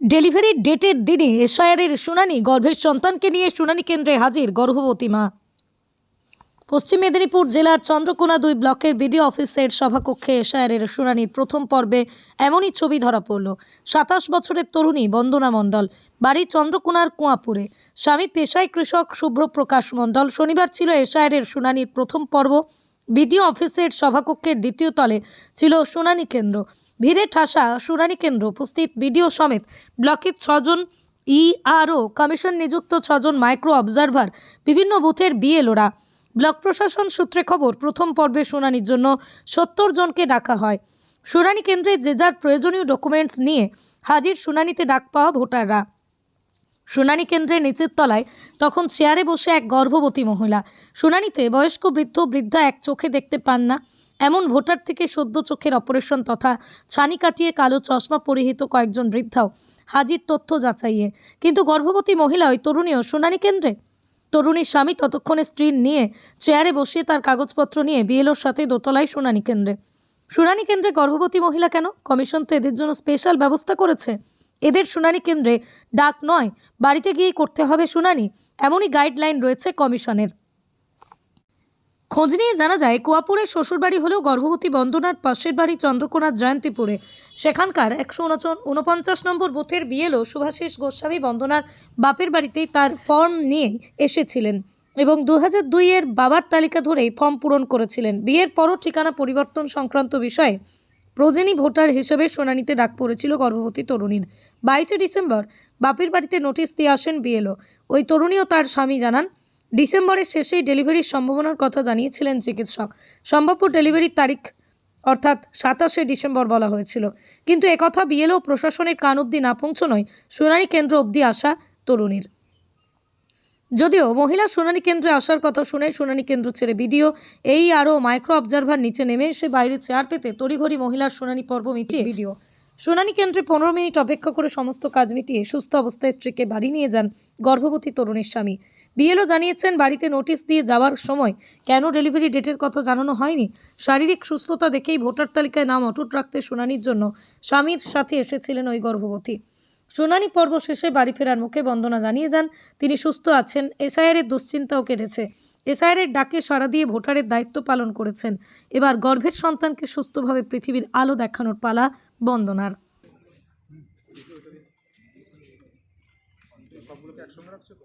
ডেলিভারির ডেটের দিনে এসআইআরের শুনানি, গর্ভের সন্তানকে নিয়ে শুনানি কেন্দ্রে হাজির গর্ভবতী মা। পশ্চিম মেদিনীপুর জেলার চন্দ্রকোনা দুই ব্লকের বিডিও অফিসের সভাকক্ষে এসআইআরের শুনানির প্রথম পর্বে এমনই ছবি ধরা পড়ল। সাতাশ বছরের তরুণী বন্দনা মণ্ডল, বাড়ি চন্দ্রকোনার কুয়াপুরে। স্বামী পেশায় কৃষক শুভ্র প্রকাশ মণ্ডল, শনিবার ছিল এসআইআরের শুনানির প্রথম পর্ব। বিডিও অফিসের সভাকক্ষের দ্বিতীয় তলে ছিল শুনানি কেন্দ্র। ভিড়ে ঠাসা শুনানি কেন্দ্র উপস্থিত বিডিও সমেত ব্লকের ছজন ইআরও কমিশন নিযুক্ত ছজন মাইক্রো অবজারভার, বিভিন্ন বুথের বিএলওরা। ব্লক প্রশাসন সূত্রে খবর, প্রথম পর্বে শুনানির জন্য সত্তর জনকে ডাকা হয়। শুনানি কেন্দ্রে যে যার প্রয়োজনীয় ডকুমেন্টস নিয়ে হাজির শুনানিতে ডাক পাওয়া ভোটাররা। শুনানি কেন্দ্রে নিচের তলায় তখন চেয়ারে বসে এক গর্ভবতী মহিলা। শুনানিতে বয়স্ক বৃদ্ধ, বৃদ্ধা এক চোখে দেখতে পান না। এমন ভোটার থেকে সদ্য চোখের অপারেশন তথা ছানি কাটিয়ে কালো চশমা পরিহিত কয়েকজন বৃদ্ধাও হাজির তথ্য যাচাইয়ে। কিন্তু গর্ভবতী মহিলা ওই তরুণীও শুনানি কেন্দ্রে? তরুণীর স্বামী ততক্ষণে স্ত্রী নিয়ে চেয়ারে বসিয়ে তার কাগজপত্র নিয়ে বিএলওর সাথে দোতলায় শুনানি কেন্দ্রে। শুনানি কেন্দ্রে গর্ভবতী মহিলা কেন? কমিশন তো এদের জন্য স্পেশাল ব্যবস্থা করেছে। এদের শুনানি কেন্দ্রে ডাক নয়, বাড়িতে গিয়েই করতে হবে শুনানি এমনই গাইডলাইন রয়েছে কমিশনের। খোঁজ নিয়ে জানা যায়, কুয়াপুরের শ্বশুরবাড়ি হলেও গর্ভবতী বন্দনার পাশের বাড়ি চন্দ্রকোনার জয়ন্তীপুরে। সেখানকার একশো উনপঞ্চাশ নম্বর বুথের বিএলও সুভাষিস গোস্বামী বন্দনার বাপের বাড়িতেই তার ফর্ম নিয়ে এসেছিলেন এবং দু হাজার দুইয়ের বাবার তালিকা ধরেই ফর্ম পূরণ করেছিলেন। বিয়ের পরও ঠিকানা পরিবর্তন সংক্রান্ত বিষয়ে প্রজেনী ভোটার হিসেবে শুনানিতে ডাক পড়েছিল গর্ভবতী তরুণীর। বাইশে ডিসেম্বর বাপের বাড়িতে নোটিশ দিয়ে আসেন বিএলও। ওই তরুণী ও তার স্বামী জানান ডিসেম্বরের শেষেই ডেলিভারির সম্ভাবনার কথা জানিয়েছিলেন চিকিৎসক। সম্ভাব্য ডেলিভারির তারিখ, অর্থাৎ সাতাশে ডিসেম্বর বলা হয়েছিল। কিন্তু একথা বিএলও প্রশাসনের কান অবধি না পৌঁছনোয় শুনানি কেন্দ্র অবধি আসা তরুণীর। যদিও মহিলা শুনানি কেন্দ্রে আসার কথা শুনে শুনানি কেন্দ্র ছেড়ে বিডিও এই আরও মাইক্রো অবজারভার নিচে নেমে এসে বাইরে চেয়ার পেতে তড়িঘড়ি মহিলার শুনানি পর্ব মিটিয়ে ভিডিও শুনানি কেন্দ্রে পনেরো মিনিট অপেক্ষা করে সমস্ত কাজ মিটিয়ে সুস্থ অবস্থায় স্ত্রীকে বাড়ি নিয়ে যান গর্ভবতী তরুণীর স্বামী। বিএলও জানিয়েছেন, বাড়িতে নোটিশ দিয়ে যাওয়ার সময় কেন ডেলিভারি ডেটের কথা জানানো হয়নি? শারীরিক সুস্থতা দেখেই ভোটার তালিকায় নাম অটুট রাখতে শুনানির জন্য স্বামীর সাথে এসেছিলেন ওই গর্ভবতী। শুনানি পর্ব শেষে বাড়ি ফেরার মুখে বন্দনা জানিয়ে যান, তিনি সুস্থ আছেন, এসআইআরের দুশ্চিন্তাও কেটেছে। এসআইআরের ডাকে সাড়া দিয়ে ভোটারের দায়িত্ব পালন করেছেন। এবার গর্ভের সন্তানকে সুস্থভাবে পৃথিবীর আলো দেখানোর পালা বন্দনার। সবগুলোকে একসঙ্গে রাখছো তো?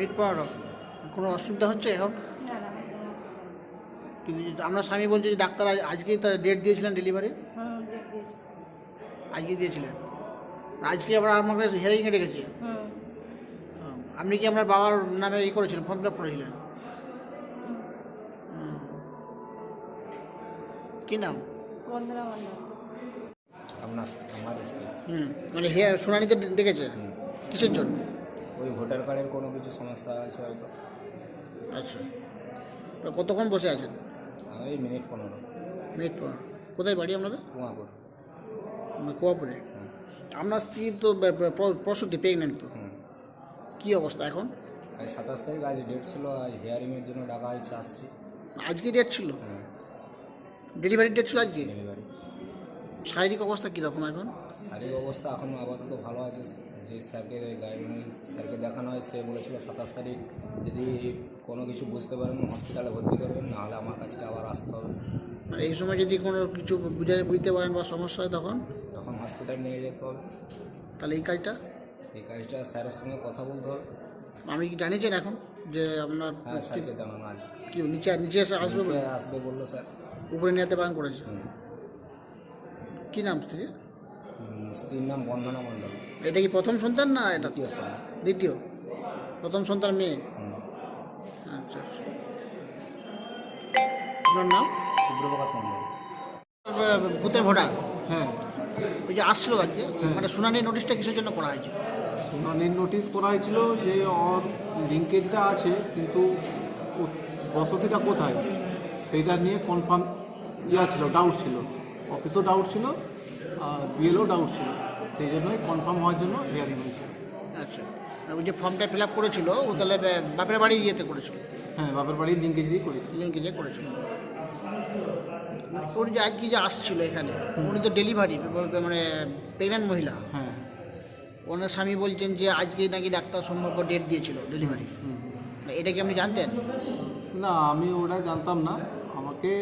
মিট পাওয়ারও কোনো অসুবিধা হচ্ছে এখন? কিন্তু আমরা স্বামী বলছে যে ডাক্তার আজকেই তার ডেট দিয়েছিলেন ডেলিভারি আজকে দিয়েছিলেন। আজকে আবার আমার কাছে হিয়ারিংয়ে রেখেছে হুম। হুম। আপনি কি আপনার বাবার নামে ই করেছিলেন ফর্ম ফিল আপ করেছিলেন? হুম। কি নাম? আপনার আমার হুম মানে হেয়ার শুনানিতে ডেকেছে? কিসের জন্য? ওই ভোটার কার্ডের কোনো কিছু সমস্যা আছে হয়তো। আচ্ছা। আপনারা কতক্ষণ বসে আছেন? ওই মিনিট পনেরো। মিনিট পনেরো। কোথায় বাড়ি আপনাদের? কুয়াপুর। মানে কোয়াপুরে? আপনার স্ত্রী তো প্রসূতি প্রেগনেন্ট তো। কী অবস্থা এখন? আজ সাতাশ তারিখ আজ ডেট ছিল আজ হিয়ারিংয়ের জন্য ডাকা হয়েছে আসছি। আজকে ডেট ছিল? ডেলিভারি ডেট ছিল আজকে? ডেলিভারি শারীরিক অবস্থা কীরকম এখন? শারীরিক অবস্থা এখন আপাতত ভালো আছে। যে স্যারকে গাইডলাইন স্যারকে দেখানো হয় সে বলেছিল সাতাশ তারিখ। যদি কোনো কিছু বুঝতে পারেন হসপিটালে ভর্তি করবেন নাহলে আমার কাছে আবার আসতে হবে। আর এই সময় যদি কোনো কিছু বুঝে বুঝতে পারেন বা সমস্যা হয় তখন? তখন হসপিটাল নিয়ে যেতে হবে। তাহলে এই কাজটা? এই কাজটা স্যারের সঙ্গে কথা বলতে হবে। আমি কি জানিয়েছেন এখন যে আপনার হ্যাঁ স্যারকে জানানো আছে। কি নিচে নিচে এসে আসবে বলে? আসবে বলল স্যার। উপরে নিয়ে যেতে পারেন করেছে? কী নাম স্ত্রী স্ত্রীর নাম বন্দনা মণ্ডল। এটা কি প্রথম সন্তান না এটা? দ্বিতীয় সন্তান। দ্বিতীয়। প্রথম সন্তান মেয়ে? আচ্ছা আচ্ছা। আপনার নাম? সুব্রপ্রকাশ মণ্ডল। ভূতের ভোটার হ্যাঁ। ওই যে আসছিল আজকে মানে শুনানির নোটিশটা কিসের জন্য করা হয়েছে শুনানির নোটিশ করা হয়েছিল যে ওর লিঙ্কেজটা আছে কিন্তু বসতিটা কোথায়? সেইটা নিয়ে কনফার্ম ইয়া ছিল ডাউট ছিল। অফিসও ডাউট ছিল আর বিএলও ডাউট ছিল। সেই জন্যই কনফার্ম হওয়ার জন্য হিয়ারিং হয়েছে। আচ্ছা ওই যে ফর্মটা ফিল আপ করেছিল ও তাহলে বাপের বাড়ি ইয়েতে করেছিল? হ্যাঁ বাপের বাড়ির লিঙ্কেজ দিয়ে করেছে লিঙ্কে যে করেছিল। ওর যে আজকে যে আসছিল এখানে উনি তো ডেলিভারি মানে প্রেগনেন্ট মহিলা। হ্যাঁ। ওনার স্বামী বলছেন যে আজকে নাকি ডাক্তার সম্ভাব্য ডেট দিয়েছিল ডেলিভারি এটা কি আপনি জানতেন? না আমি ওটা জানতাম না। আমাকে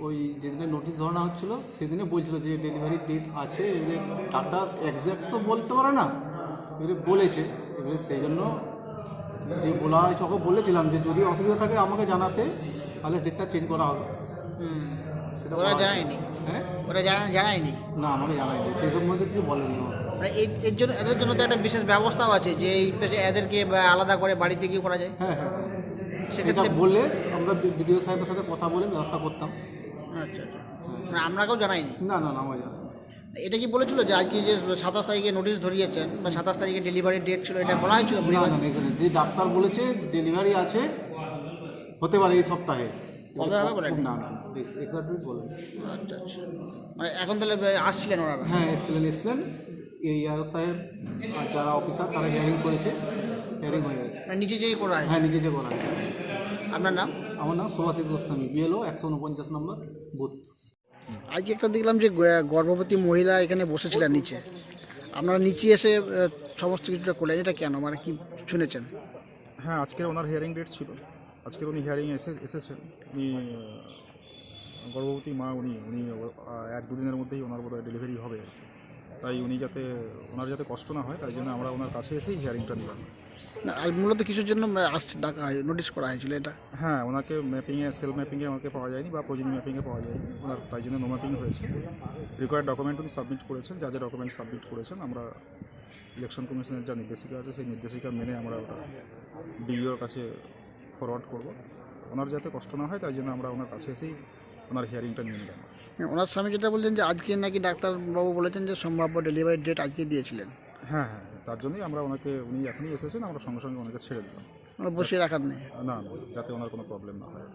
ওই যেদিনে নোটিশ ধরানো হচ্ছিল সেদিনে বলছিল যে ডেলিভারি ডেট আছে এবারে ডাক্তার একজ্যাক্ট তো বলতে পারে না এবারে বলেছে। এবারে সেই জন্য যে বলা হয়েছে ওকে বলেছিলাম যে যদি অসুবিধা থাকে আমাকে জানাতে তাহলে ডেটটা চেঞ্জ করা হবে। সেটা ওরা জানায়নি? হ্যাঁ? ওরা জানা- জানায়নি? না আমাকে জানায়নি। সেই সম্বন্ধে কিছু বলেনি। মানে এই এর জন্য এদের জন্য তো একটা বিশেষ ব্যবস্থাও আছে যে এই এদেরকে আলাদা করে বাড়িতে গিয়ে করা যায়। হ্যাঁ হ্যাঁ। সেক্ষেত্রে বললে আমরা বিডিও সাহেবের সাথে কথা বলে ব্যবস্থা করতাম। আচ্ছা আচ্ছা। মানে আপনাকেও জানায়নি না না না জানায়নি। এটা কি বলেছিল যে আজকে যে সাতাশ তারিখে নোটিশ ধরিয়েছেন বা সাতাশ তারিখে ডেলিভারি ডেট ছিল এটা বলা হয়েছিল না না না, যে ডাক্তার বলেছে ডেলিভারি আছে হতে পারে এই সপ্তাহে। কবে হবে বলেন? না না এক্সাক্টলি বলেন। আচ্ছা আচ্ছা। মানে এখন তাহলে আসছিলেন ওনারা? হ্যাঁ এসছিলেন এসছিলেন। এই আর সাহেব যারা অফিসার তারা হিয়ারিং করেছে। হিয়ারিং হয়ে গেছে। নিচে যেই করা হ্যাঁ নিজে যে করা আপনার নাম? আমার নাম সুভাষিস গোস্বামী বিএলও একশো উনপঞ্চাশ নম্বর বুথ। আজকে একটা দেখলাম যে গর্ভবতী মহিলা এখানে বসেছিলেন নিচে। আপনারা নিচে এসে সমস্ত কিছুটা করলেন এটা কেন? মানে কি শুনেছেন? হ্যাঁ আজকে ওনার হিয়ারিং ডেট ছিল। আজকে উনি হিয়ারিং এসে এসেছেন। উনি গর্ভবতী মা উনি উনি এক দুদিনের মধ্যেই ওনার বোধহয় ডেলিভারি হবে আর কি। তাই উনি যাতে ওনার যাতে কষ্ট না হয় তাই জন্য আমরা ওনার কাছে এসেই হিয়ারিংটা নিলাম। না, আর মূলত কিছুর জন্য আসছে ডাকা হয় নোটিশ করা হয়েছিল এটা। হ্যাঁ ওনাকে ম্যাপিংয়ে সেল ম্যাপিংয়ে আমাকে পাওয়া যায়নি বা প্রয়োজনীয় ম্যাপিংয়ে পাওয়া যায়নি। ওনার তাই জন্য নো ম্যাপিং হয়েছে। রিকোয়ার্ড ডকুমেন্ট উনি সাবমিট করেছেন যা যা ডকুমেন্ট সাবমিট করেছেন আমরা ইলেকশন কমিশনের যা নির্দেশিকা আছে সেই নির্দেশিকা মেনে আমরা ওটা ডিইওর কাছে ফরওয়ার্ড করব। ওনার যাতে কষ্ট না হয় তাই জন্য আমরা ওনার কাছে এসেই ওনার হিয়ারিংটা নিয়ে নিলাম। হ্যাঁ, ওনার স্বামী যেটা বলছেন যে আজকে নাকি ডাক্তারবাবু বলেছেন যে সম্ভাব্য ডেলিভারি ডেট আজকে দিয়েছিলেন। হ্যাঁ হ্যাঁ তার জন্যই আমরা ওনাকে উনি এখনই এসেছেন আমরা সঙ্গে সঙ্গে ওনাকে ছেড়ে দিলাম। বসে বসিয়ে রাখার নেই। না না যাতে ওনার কোনো প্রবলেম না হয়।